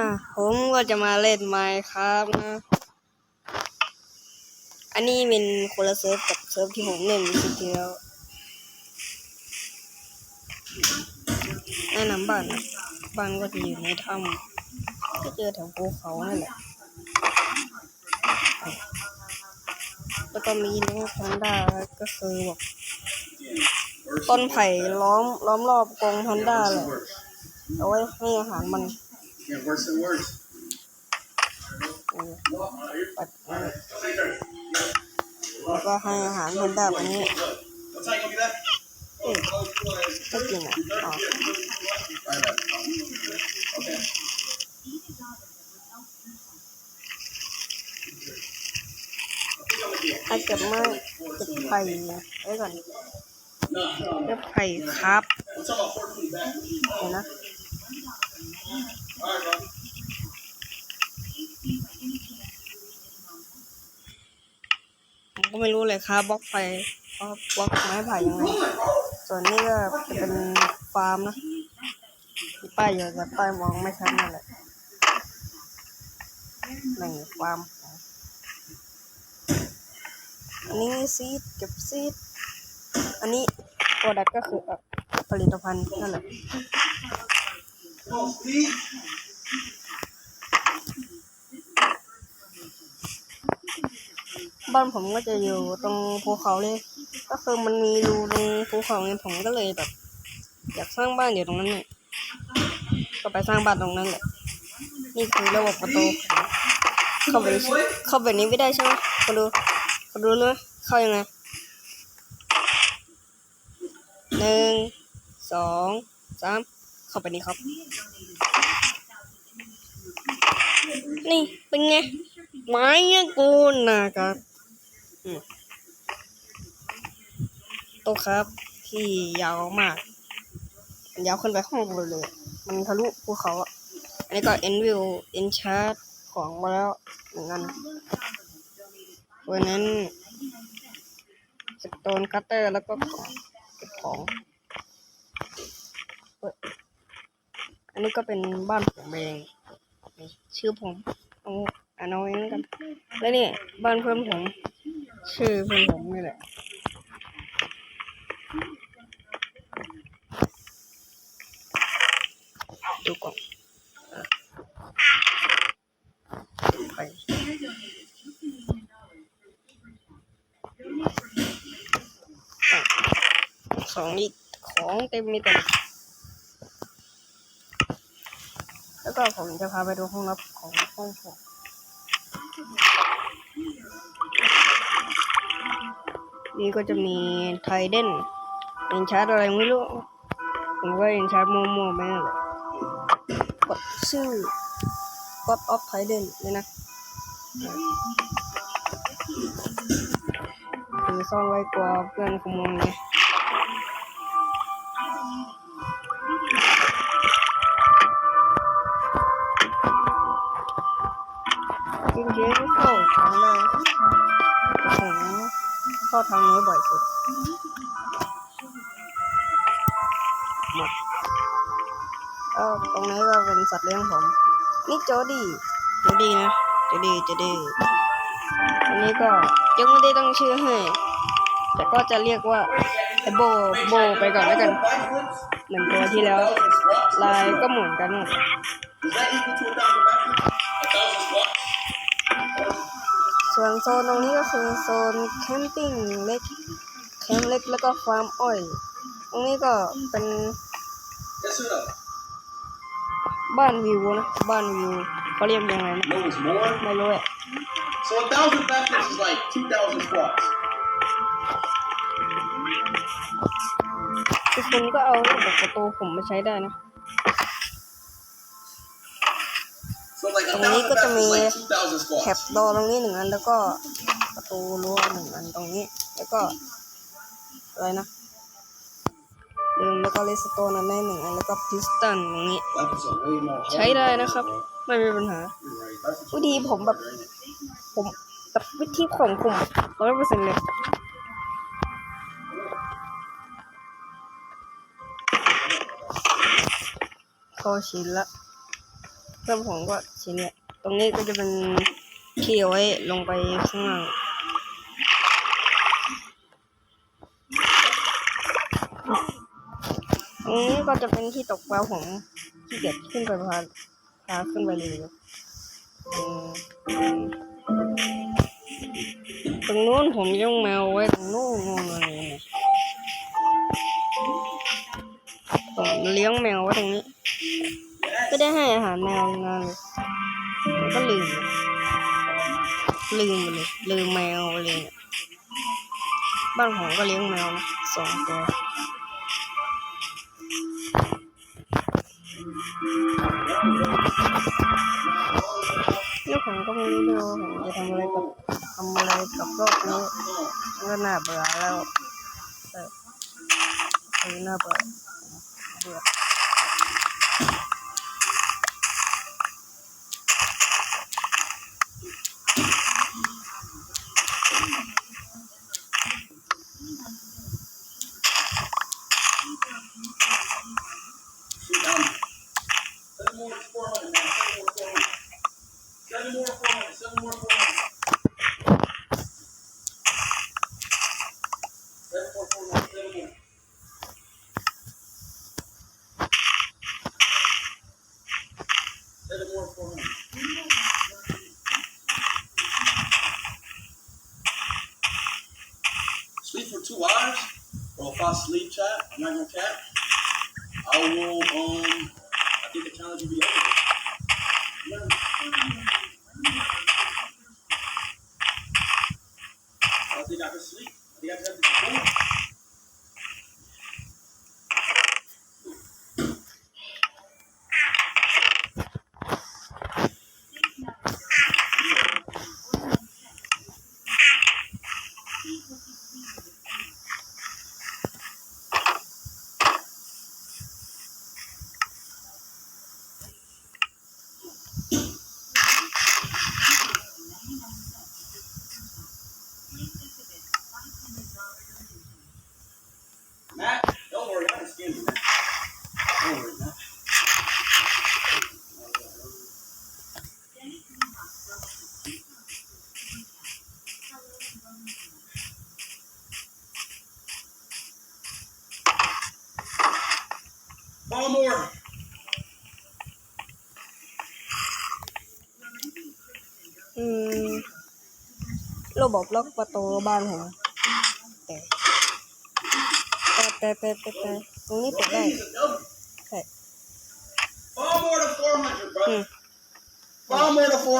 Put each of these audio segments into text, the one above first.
อะผมก็จะมาเล่นไมค์ครับนะ อันนี้เป็นคนละเซิร์ฟกับเซิร์ฟที่ผมเล่นคลิปที่แล้วแนะนำบ้านบ้านก็จะอยู่ในถ้ำก็เจอแถวภูเขานั่นแหละ แล้วก็มีน้องแพนด้าก็คือแบบต้นไผ่ล้อมล้อมรอบกรงแพนด้าเลยเอาไว้ให้อาหารมัน Get worse and worse. เออปัดไว้แล้วก็ให้อาหารแพนด้าแบบนี้ What time you gonna be that? เอ๊ะไม่กินอะอ๋อ Okay. ถ้าเก็บมาเก็บไผ่ไว้ก่อนเก็บไผ่ครับ I'm talking about 14 back. เห็นนะ All right, bro. ผมก็ไม่รู้เลยครับบล็อกไฟบล็อกไม้ไผ่ยังไงส่วนนี้ก็จะเป็นฟาร์มนะมีป้ายอยู่แต่ป้ายมองไม่ชัดนั่นแหละในฟาร์มอันนี้ซีดเก็บซีดอันนี้โปรดักก็คือผลิตภัณฑ์นั่นแหละ บ้านผมก็จะอยู่ตรงภูเขาเลย ก็คือมันมีรูตรงภูเขาไงผมก็เลยแบบ อยากสร้างบ้านอยู่ตรงนั้นเนี่ยก็ไปสร้างบ้านตรงนั้นแหละ นี่คือระบบประตู เข้าไปเข้าแบบนี้ไม่ได้ใช่ไหมมาดูมาดูเลยเข้ายังไงหนึ่งสองสาม เข้าไปนี่ครับ นี่เป็นไง ไม้เงี้ยกูนะครับอืมโตครับ ที่ยาวมาก มันยาวขึ้นไปข้างบนเลย มันทะลุภูเขาอะอันนี้ก็เอ็นวิวเอ็นชาร์ตของมาแล้วหนึ่งอันวันนั้นสโตนคัตเตอร์แล้วก็ของเก็บของเอ้ยอั นนี้ก็เป็นบ้านผมเองชื่อผมเอาอ่านเอาเองแล้วกัน แล้วนี่บ้านเพื่อนผม ชื่อเพื่อนผมนี่แหละดูก่อนไปสองอีกของเต็มมีแต่แล้ว ก็ผมจะพาไปดูห้องรับของห้องผมนี่ก็จะมีไทเดนเอ็นชาร์ตอะไรไม่รู้ผมว่าเอ็นชาร์ตมัวๆไปนั่นแหละกดชื่อ God of Trident เลยนะคือซ่อนไว้กลัวเพื่อนขโมยไง จริงๆก็เข้าทางได้แต่ผมเข้าทางนี้บ่อยสุดหมดก็ตรงนี้ก็เป็นสัตว์เลี้ยงผม นี่โจดี้โจดี้นะโจดี้โจดี้อันนี้ก็ยังไม่ได้ตั้งชื่อให้แต่ก็จะเรียกว่าโบโบไปก่อนแล้วกันเหมือนตัวที่แล้ว ลายก็เหมือนกันหมด ส่วนโซนตรงนี้ก็คือโซนแคมปิ้งเล็กแคมป์เล็กแล้วก็ฟาร์มอ้อย ตรงนี้ก็เป็น Yes or no? บ้านวิวนะบ้านวิวเขาเรียกยังไงนะ No, it's more. ไม่รู้อะ So a thousand backflips is like two thousand squats. ทุกคนก็เอาระบบประตูผมมาใช้ได้นะ So like a T รงนี้ thousand ก็จะมี backflips is like two thousand แถบ squats. โดตรงนี้หนึ่งอันแล้วก็ประตูรั้วหนึ่งอันตรงนี้ แล้วก็อะไรนะลืมแล้วก็เลสโตนอันนี้หนึ่งอันแล้วก็พิสตันตรงนี้ Life is a way more ใช้ได้นะครับ ไม่มีปัญหา You're right. Life is วิธีผมแบบ ผมแบบวิธีของผมร้อยเปอร์เซ็นต์เลยก็ชินละ เพื่อนผมก็ชิ้นเนี่ยตรงนี้ก็จะเป็นที่ไว้ลงไปข้างล่างตรงนี้ก็จะเป็นที่ตกปลาผมที่เกียจขึ้นไปพาพาขึ้นไปเลยอืมตรงนู้นผมเลี้ยงแมวไว้ตรงนู้นนู่นอะไรเนี่ยผมเลี้ยงแมวไว้ตรงนี้ ก็เลี้ยงแมวนะสองตัวนี่ผมก็ไม่รู้ด้วยว่าผมจะทำอะไรกับทำอะไรกับโลกนี้ก็น่าเบื่อแล้วเอ I sleep, chat, I'm not gonna cap. I will, um, I think the challenge will be over. I อืมระบบล็อกประตูบ้านผมแต่แต่แต่แต่แต่ตรงนี้เปิดได้ใช่ One more to 400, bro. อืม One more to 400.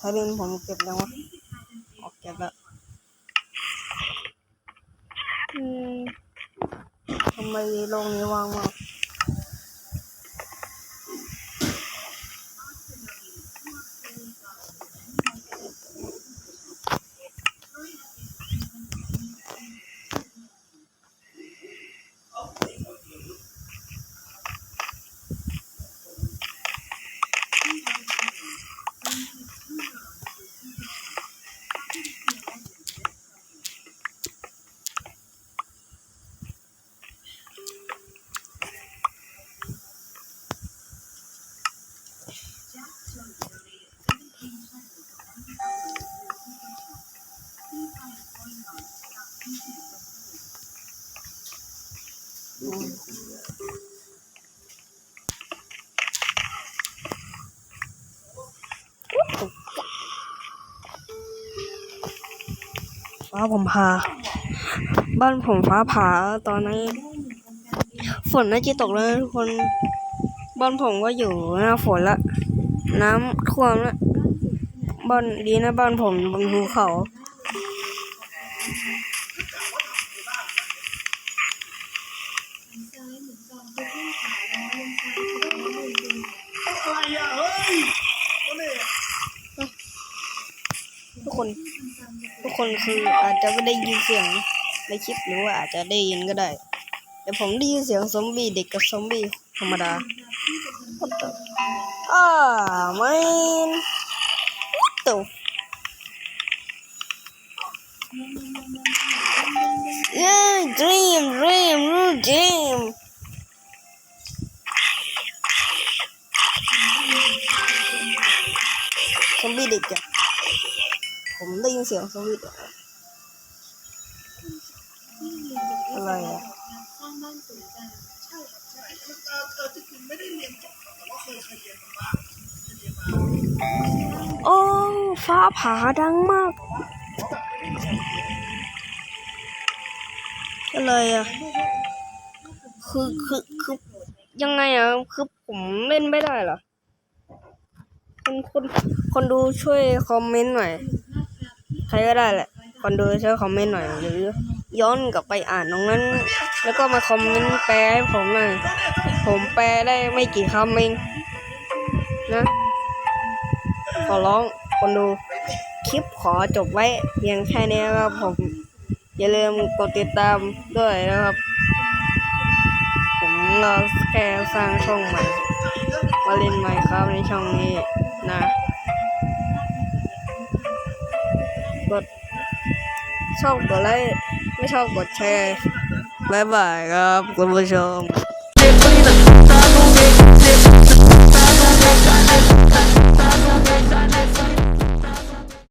ทารินผมเก็บแล้ววะออกเก็บแล้วอืมทำไมโรงนี้ว่างมาก ฟ้าผมพา บ้านผมฟ้าผ่าตอนนี้ ฝนน่าจะตกแล้วทุกคน บ้านผมก็อยู่หน้าฝนละ น้ำท่วมละบ้านดีนะบ้านผมบนภูเขา คน ทุกคนคืออาจจะไม่ได้ยินเสียงในคลิปหรือว่าอาจจะได้ยินก็ได้ แต่ผมได้ยินเสียงซอมบี้เด็กกับซอมบี้ธรรมดา What the อ่า man What the Yeah dream dream dream าบ้างเคยเรียนมาโอ้ ฟ้าผ่าดังมากอะไรอะคือคือคือยังไงอะคือผมเล่นไม่ได้เหรอคนคนคนดูช่วยคอมเมนต์หน่อย ใครก็ได้แหละคนดูช่วยคอมเมนต์หน่อยหรือย้อนกลับไปอ่านตรงนั้น แล้วก็มาคอมเมนต์แปลให้ผมหน่อยผมแปลได้ไม่กี่คำเองนะ ขอร้องคนดูคลิปขอจบไว้เพียงแค่นี้ครับผม อย่าลืมกดติดตามด้วยนะครับ ผมเราแค่สร้างช่องใหม่ มาเล่นใหม่ครับในช่องนี้นะ กดชอบกดไลค์ไม่ชอบกดแชร์บายบายครับคุณผู้ชม